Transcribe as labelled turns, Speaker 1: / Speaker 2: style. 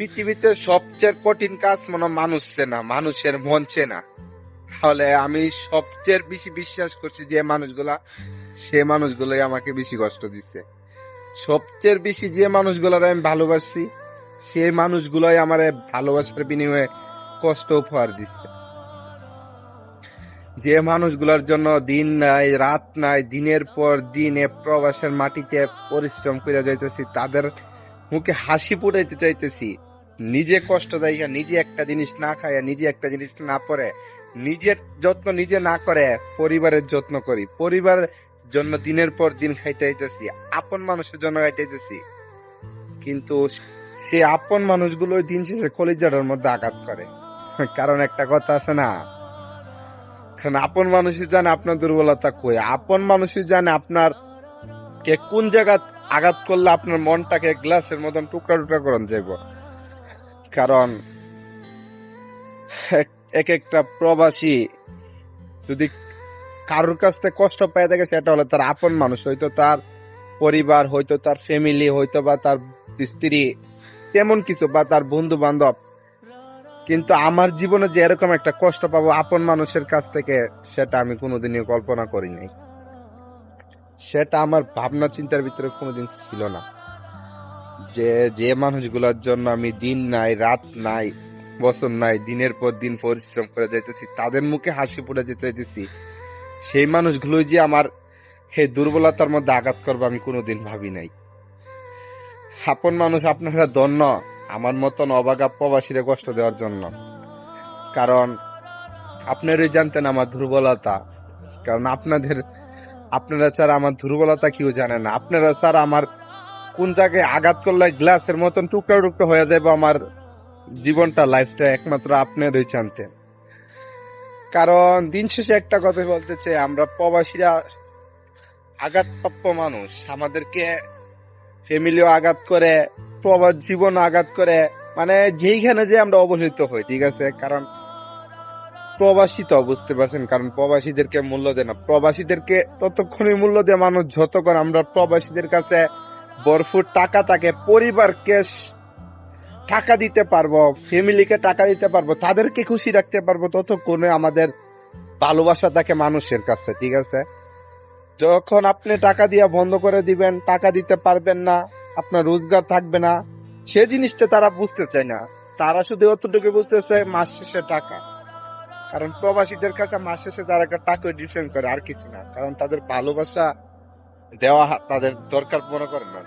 Speaker 1: পৃথিবীতে সবচেয়ে কঠিন কাজ মনে মানুষ চেনা মানুষের মন চেনা। তাহলে আমি সবচেয়ে বেশি বিশ্বাস করছি যে মানুষগুলা, সে মানুষগুলোই আমাকে বেশি কষ্ট দিচ্ছে সবচেয়ে বেশি যে মানুষগুলার আমি ভালোবাসছি সেই মানুষগুলোই আমার ভালোবাসার বিনিময়ে কষ্ট উপহার দিচ্ছে। যে মানুষগুলোর জন্য দিন নাই, রাত নাই, দিনের পর দিন প্রবাসের মাটিতে পরিশ্রম করে যাইতেছি, তাদের মুখে হাসি ফুটাইতে চাইতেছি। নিজে কষ্ট দেয় নিজে একটা জিনিস না খায় নিজে একটা জিনিস না পরে, নিজের যত্ন নিজে না করে, পরিবারের যত্ন করি। পরিবারের জন্য দিনের পর দিন খাইতে আইতেছি, আপন মানুষের জন্য খাইতেছি কিন্তু সে আপন মানুষগুলো দিন শেষে কলিজাটার মধ্যে আঘাত করে। কারণ একটা কথা আছে না? কারণ আপন মানুষই জানে আপনার দুর্বলতা কই। আপন মানুষই জানে আপনার কে কোন জায়গা আঘাত করলে আপনার মনটাকে গ্লাসের মতন টুকরা টুকরা করন যাইব। কারণ এক- এক একটা প্রবাসী যদি কারোর কাছ থেকে কষ্ট পেয়ে থাকে সেটা হলো তার আপন মানুষ। হয়তো তার পরিবার, হয়তো তার ফ্যামিলি হয়তো বা তার স্ত্রী, তেমন কিছু বা তার বন্ধু বান্ধব কিন্তু আমার জীবনে যে এরকম একটা কষ্ট পাবো আপন মানুষের কাছ থেকে, সেটা আমি কোনোদিনই কল্পনা করি নাই। সেটা আমার ভাবনা চিন্তার ভিতরে কোনোদিন ছিল না। যে যে মানুষগুলোর জন্য আমি দিন নাই, রাত নাই, বছর নাই, দিনের পর দিন পরিশ্রম করে যাইতেছি, তাদের মুখে হাসি ফুটে যেতে চাইতেছি সেই মানুষগুলোই যে আমার হে দুর্বলতার মধ্যে আঘাত করবে আমি কোনোদিন ভাবি নাই। আপন মানুষ আপনারা ধন্য, আমার মতন অবাগা প্রবাসীরা কষ্ট দেওয়ার জন্য। কারণ আপনারই জানতেন আমার দুর্বলতা, কারণ আপনাদের, আপনারা ছাড়া আমার দুর্বলতা কেউ জানে না, আপনারা ছাড়া আমার কোন জায়গায় আঘাত করলে গ্লাসের মতন টুকরা টুকরা হয়ে যাবে আমার জীবনটা লাইফটা একমাত্র আপনারই জানতেন কারণ দিন শেষে একটা কথা বলতে চাই, আমরা প্রবাসীরা আঘাতপ্রাপ্য মানুষ। আমাদেরকে ফ্যামিলিও আঘাত করে, প্রবাস জীবন আঘাত করে মানে যেইখানে যে আমরা অবহেলিত হই, ঠিক আছে? কারণ প্রবাসী তো বুঝতে পারছেন, কারণ প্রবাসীদেরকে মূল্য দেয় না। প্রবাসীদেরকে ততক্ষণই মূল্য দেয় মানুষ যতক্ষণ আমরা প্রবাসীদের কাছে ভরপুর টাকা থাকে পরিবারকে টাকা দিতে পারব ফ্যামিলিকে টাকা দিতে পারব, তাদেরকে খুশি রাখতে পারব ততক্ষণে আমাদের ভালোবাসা থাকে মানুষের কাছে, ঠিক আছে? যখন আপনি টাকা দিয়া বন্ধ করে দিবেন, টাকা দিতে পারবেন না, আপনার রোজগার থাকবে না, সে জিনিসটা তারা বুঝতে চায় না। তারা শুধু অতটুকু বুঝতেছে, মাস শেষে টাকা। কারণ প্রবাসীদের কাছে মাস শেষে তারা একটা টাকা ডিফেন্ড করে, আর কিছু না। কারণ তাদের ভালোবাসা দেওয়া তাদের দরকার মনে করে না।